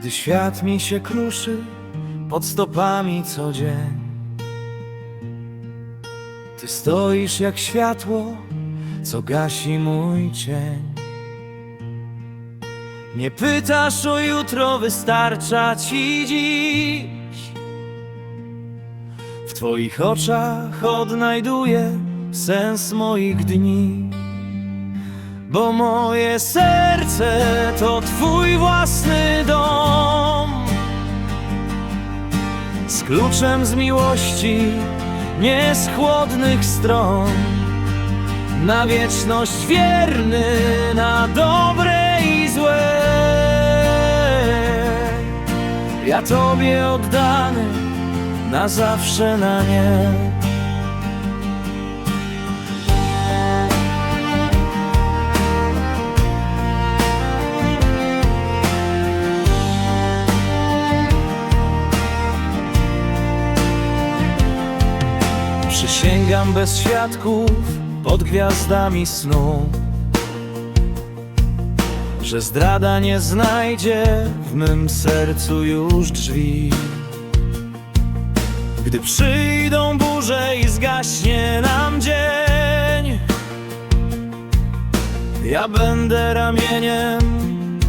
Gdy świat mi się kruszy pod stopami co dzień. Ty stoisz jak światło, co gasi mój cień. Nie pytasz o jutro, wystarcza ci dziś. W twoich oczach odnajduję sens moich dni. Bo moje serce to twój własny kluczem z miłości, nie z chłodnych stron. Na wieczność wierny, na dobre i złe. Ja tobie oddany, na zawsze na nie Przysięgam bez świadków pod gwiazdami snu Że zdrada nie znajdzie w mym sercu już drzwi. Gdy przyjdą burze i zgaśnie nam dzień Ja będę ramieniem,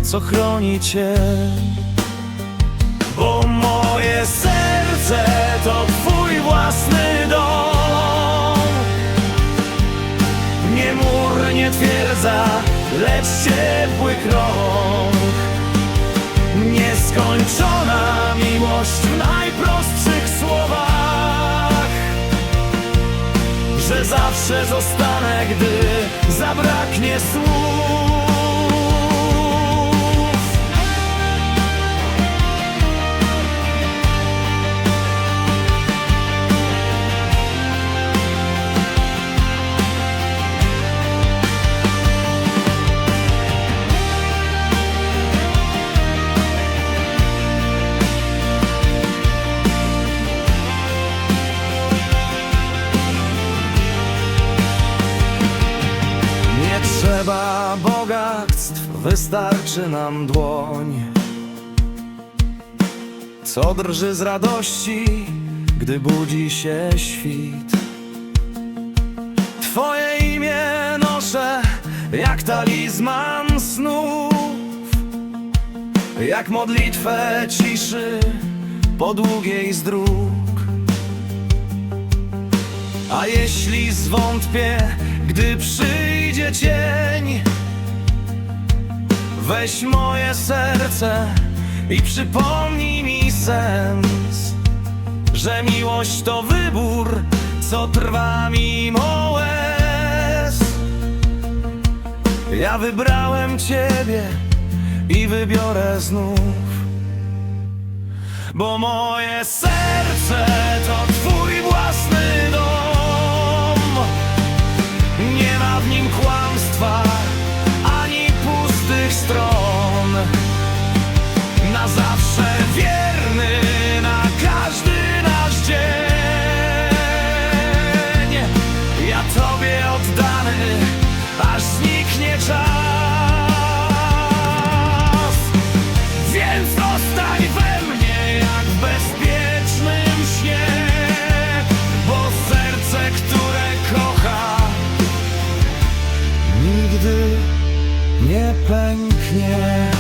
co chroni cię. Bo moje serce to nie twierdza, lecz ciepły krąg. Nieskończona miłość w najprostszych słowach. Że zawsze zostanę, gdy zabraknie słów wystarczy nam dłoń. Co drży z radości, gdy budzi się świt? Twoje imię noszę jak talizman snów. Jak modlitwę ciszy po długiej z dróg a jeśli zwątpię, gdy przyjdzie cień Weź moje serce i przypomnij mi sens Że miłość to wybór, co trwa mimo łez. Ja wybrałem Ciebie i wybiorę znów bo moje serce to zostań we mnie jak w bezpiecznym śnie Bo serce, które kocha Nigdy nie pęknie